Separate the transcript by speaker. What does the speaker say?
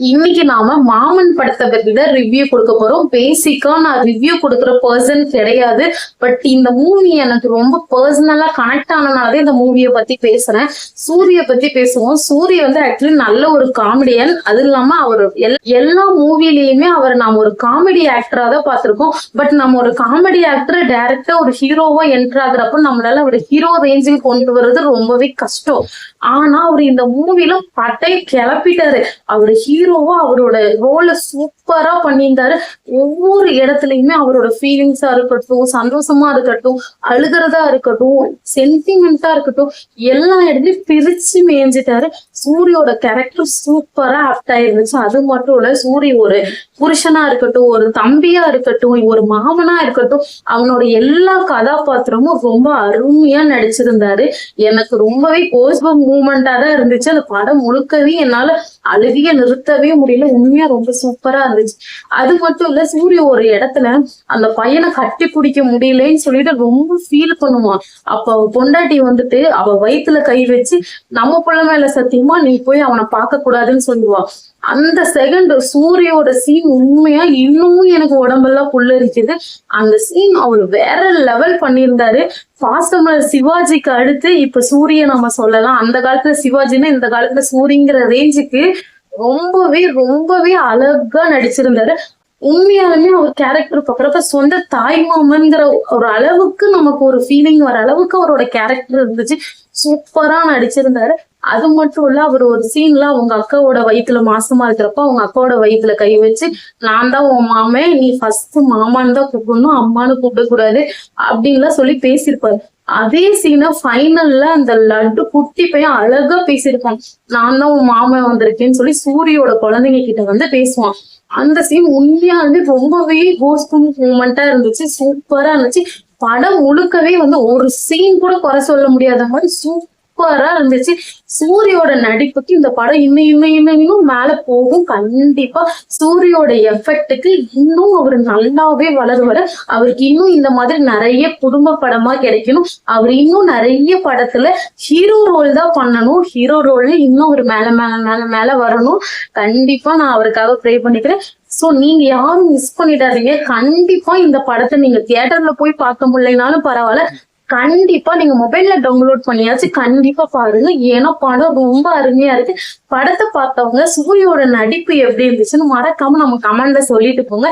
Speaker 1: இன்னைக்கு நாம மாமன் படத்தை பத்தி தான் ரிவ்யூ கொடுக்க போறோம் பேசிக்கா நான் ரிவ்யூ கொடுக்குற பர்சன் கிடையாது. பட் இந்த மூவி எனக்கு ரொம்ப பர்சனலா கனெக்ட் ஆனனாலே இந்த மூவியை பத்தி பேசுறேன். சூரிய பத்தி பேசுவோம். சூரிய வந்து ஆக்சுவலி நல்ல ஒரு காமெடியன் அது இல்லாம அவர் எல்- எல்லா மூவிலையுமே அவர் நாம ஒரு காமெடி ஆக்டரா தான் பார்த்திருக்கோம். பட் நம்ம ஒரு காமெடி ஆக்டர் டைரக்டா ஒரு ஹீரோவா என்டர் ஆகுறப்ப நம்மளால ஒரு ஹீரோ ரேஞ்சுக்கு கொண்டு வர்றது ரொம்பவே கஷ்டம். ஆனா அவர் இந்த மூவில பட்டை கிளப்பிட்டாரு. அவர் ஹீரோவா அவரோட ரோல சூப்பரா பண்ணியிருந்தாரு. ஒவ்வொரு இடத்துலயுமே அவரோட ஃபீலிங்ஸா இருக்கட்டும் சந்தோஷமா இருக்கட்டும் அழுகிறதா இருக்கட்டும் சென்டிமெண்டா இருக்கட்டும் எல்லா இடத்துலயும் பிரிச்சு மேய்ஞ்சிட்டாரு. சூரியோட கேரக்டர் சூப்பரா ஆப்ட் ஆயிருந்துச்சு. அது மட்டும் இல்ல சூரிய ஒரு புருஷனா இருக்கட்டும் ஒரு தம்பியா இருக்கட்டும் ஒரு மாமனா இருக்கட்டும் அவனோட எல்லா கதாபாத்திரமும் ரொம்ப அருமையா நடிச்சிருந்தாரு. எனக்கு ரொம்பவே கோஸ்பம் மூமெண்டா தான் இருந்துச்சு. அந்த படம் முழுக்கவே என்னால அழுகிய நிறுத்த சொல்லவே முடியல. உண்மையா ரொம்ப சூப்பரா இருந்துச்சு. அது மட்டும் இல்ல சூரிய ஒரு இடத்துல அந்த பையனை கட்டி பிடிக்க முடியலன்னு சொல்லிட்டு ரொம்ப ஃபீல் பண்ணுவான். அப்ப பொண்டாட்டி வந்துட்டு அவ வயித்துல கை வச்சு நம்ம பிள்ளை மேல சத்தியமா நீ போய் அவனை பார்க்க கூடாதுன்னு சொல்லுவா. அந்த செகண்ட் சூரியோட சீன் உண்மையா இன்னமும் எனக்கு உடம்பெல்லாம் புல்லரிக்குது. அந்த சீன் அவர் வேற லெவல் பண்ணியிருந்தாரு. பாசமர் சிவாஜிக்கு அடுத்து இப்ப சூரிய நம்ம சொல்லலாம். அந்த காலத்துல சிவாஜின்னா இந்த காலத்துல சூரியங்கிற ரேஞ்சுக்கு ரொம்பவே ரொம்பவே அழகா நடிச்சிருந்தாரு. உண்மையாலுமே அவர் கேரக்டர் பாக்குறப்ப சொந்த தாய் மாமன்ங்கிற ஒரு அளவுக்கு நமக்கு ஒரு ஃபீலிங் வர அளவுக்கு அவரோட கேரக்டர் இருந்துச்சு. சூப்பரா நடிச்சிருந்தாரு. அது மட்டும் இல்ல அவர் ஒரு சீன்ல அவங்க அக்காவோட வயித்துல மாசமா இருக்கிறப்ப அவங்க அக்காவோட வயிற்றுல கை வச்சு நான் தான் உன் மாமே நீ ஃபர்ஸ்ட் மாமான்னு தான் கூப்பிடணும் அம்மான்னு கூப்பிடக்கூடாது அப்படின்லாம் சொல்லி பேசியிருப்பாரு. அதே சீனை ஃபைனல்ல அந்த லட்டு குட்டி பையன் அழகா பேசியிருப்பான். நான் தான் உன் மாமன் வந்திருக்கேன்னு சொல்லி சூரியோட குழந்தைங்க கிட்ட வந்து பேசுவான். அந்த சீன் உண்மையாலுமே ரொம்பவே கோஸ்பூம் மூமெண்டா இருந்துச்சு. சூப்பரா இருந்துச்சு. படம் முழுக்கவே வந்து ஒரு சீன் கூட குறை சொல்ல முடியாத மாதிரி சூப்பர் சூப்பரா இருந்துச்சு. சூரியோட நடிப்புக்கு இந்த படம் இன்னும் இன்னும் இன்னும் இன்னும் மேல போகும். கண்டிப்பா சூரியோட எஃபெக்ட்டுக்கு இன்னும் அவர் நல்லாவே வளருவாரு. அவருக்கு இன்னும் இந்த மாதிரி நிறைய குடும்ப படமா கிடைக்கணும். அவர் இன்னும் நிறைய படத்துல ஹீரோ ரோல் தான் பண்ணணும். ஹீரோ ரோல் இன்னும் அவர் மேல மேல மேல மேல வரணும். கண்டிப்பா நான் அவருக்காக ப்ரே பண்ணிக்கிறேன். சோ நீங்க யாரும் மிஸ் பண்ணிடாதீங்க. கண்டிப்பா இந்த படத்தை நீங்க தியேட்டர்ல போய் பார்க்க முடியலனாலும் பரவாயில்ல. கண்டிப்பா நீங்க மொபைல்ல டவுன்லோட் பண்ணியாச்சு. கண்டிப்பா பாருங்க. ஏன்னா படம் ரொம்ப அருமையா இருக்கு. படத்தை பார்த்தவங்க சூரியோட நடிப்பு எப்படி இருந்துச்சுன்னு மறக்காம நம்ம கமெண்ட்ல சொல்லிட்டு போங்க.